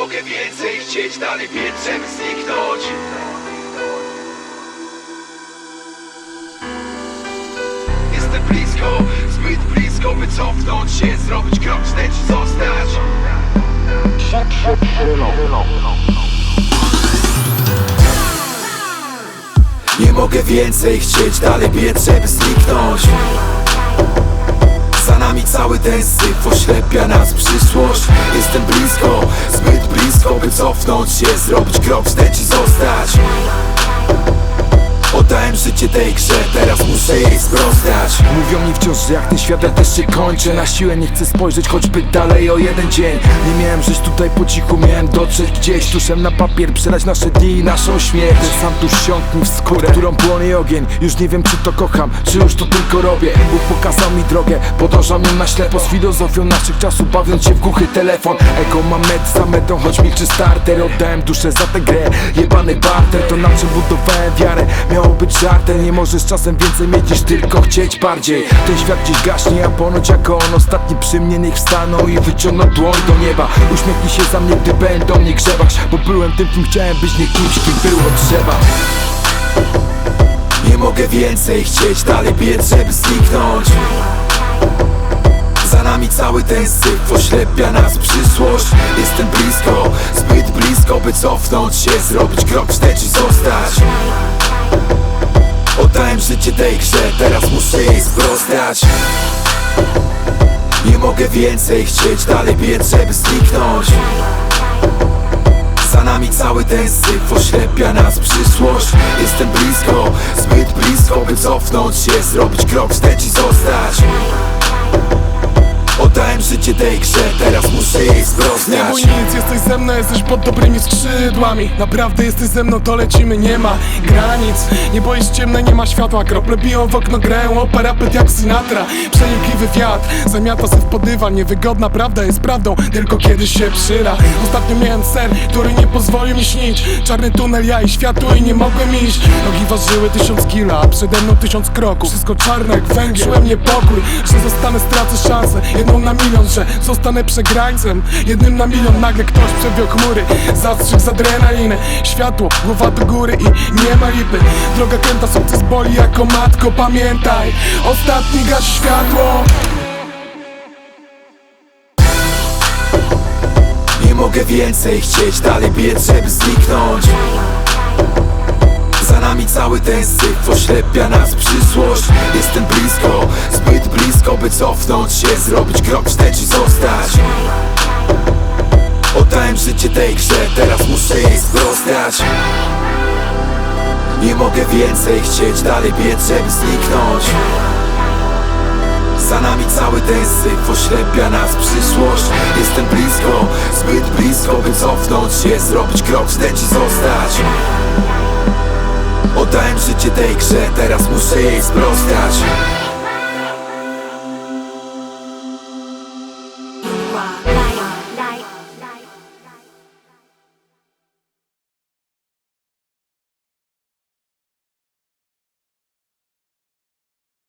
mogę więcej chcieć, dalej żeby zniknąć. Jestem blisko, zbyt blisko, by cofnąć się Zrobić krok wstecz zostać. Nie mogę więcej chcieć, dalej biec, żeby zniknąć. Za nami cały ten syf oślepia nas przyszłość. Jestem blisko, by cofnąć się Zrobić krok wstecz i zostać Oddałem życie tej grze, teraz muszę jej sprostać. Mówią mi wciąż, że jak ten świat ja też się kończę. Na siłę nie chcę spojrzeć choćby dalej o jeden dzień. Nie miałem żyć tutaj po cichu, miałem dotrzeć gdzieś. Tuszem na papier, przelać nasze dni i naszą śmierć. Ten sam tuż wsiąkł mi w skórę, którą płonie ogień. Już nie wiem czy to kocham, czy już to tylko robię. Bóg pokazał mi drogę, podążam ją na ślepo. Z filozofią naszych czasów, bawiąc się w głuchy telefon. Ego mam med za metą, choć milczy starter. Oddałem duszę za tę grę, jebany barter. To na czym budowałem wiarę, miało być żartem Nie możesz czasem więcej mieć niż tylko chcieć bardziej. Ten świat gdzieś gaśnie, a ponoć jako on ostatni przy mnie Niech wstaną i wyciągną dłoń do nieba. Uśmiechnij się za mnie, gdy będą mnie grzebać Bo byłem tym, kim chciałem być, nie kimś, kim było trzeba. Nie mogę więcej chcieć, dalej biec, żeby zniknąć. Za nami cały ten syf oślepia nas przyszłość. Jestem blisko, zbyt blisko by cofnąć się Zrobić krok wstecz i zostać Oddałem życie tej grze, teraz muszę jej sprostać. Nie mogę więcej chcieć, dalej biec, żeby zniknąć. Za nami cały ten syf oślepia nas przyszłość. Jestem blisko, zbyt blisko by cofnąć się Zrobić krok wstecz i zostać Oddałem życie tej grze, teraz muszę jej Nie sprostać bój nic, jesteś ze mną, jesteś pod dobrymi skrzydłami. Naprawdę jesteś ze mną, to lecimy, nie ma granic. Nie boisz ciemne, nie ma światła. Krople biją w okno, grają operapet jak Sinatra. Przenikliwy wiatr, zamiata se w podywan. Niewygodna prawda jest prawdą, tylko kiedyś się przyda. Ostatnio miałem sen, który nie pozwolił mi śnić. Czarny tunel, ja i światło i nie mogłem iść. Nogi ważyły tysiąc kila, a przede mną tysiąc kroków. Wszystko czarne jak węgiel, czułem niepokój Że zostanę, stracę szansę, jedną na milion Że zostanę przegrańcem, jednym na milion Nagle ktoś przebił chmury, zastrzyk z adrenaliny. Światło, głowa do góry i nie ma lipy. Droga kręta, sukces boli jako matko Pamiętaj, ostatni gaś światło. Nie mogę więcej chcieć, dalej biec, żeby zniknąć nami cały ten syf oślepia nas przyszłość. Jestem blisko, zbyt blisko by cofnąć się Zrobić krok wstecz i zostać. Oddałem życie tej grze, teraz muszę jej sprostać. Nie mogę więcej chcieć, dalej biec, żeby zniknąć. Za nami cały ten syf oślepia nas przyszłość. Jestem blisko, zbyt blisko by cofnąć się Zrobić krok wstecz i zostać Oddałem życie tej grze, teraz muszę jej sprostać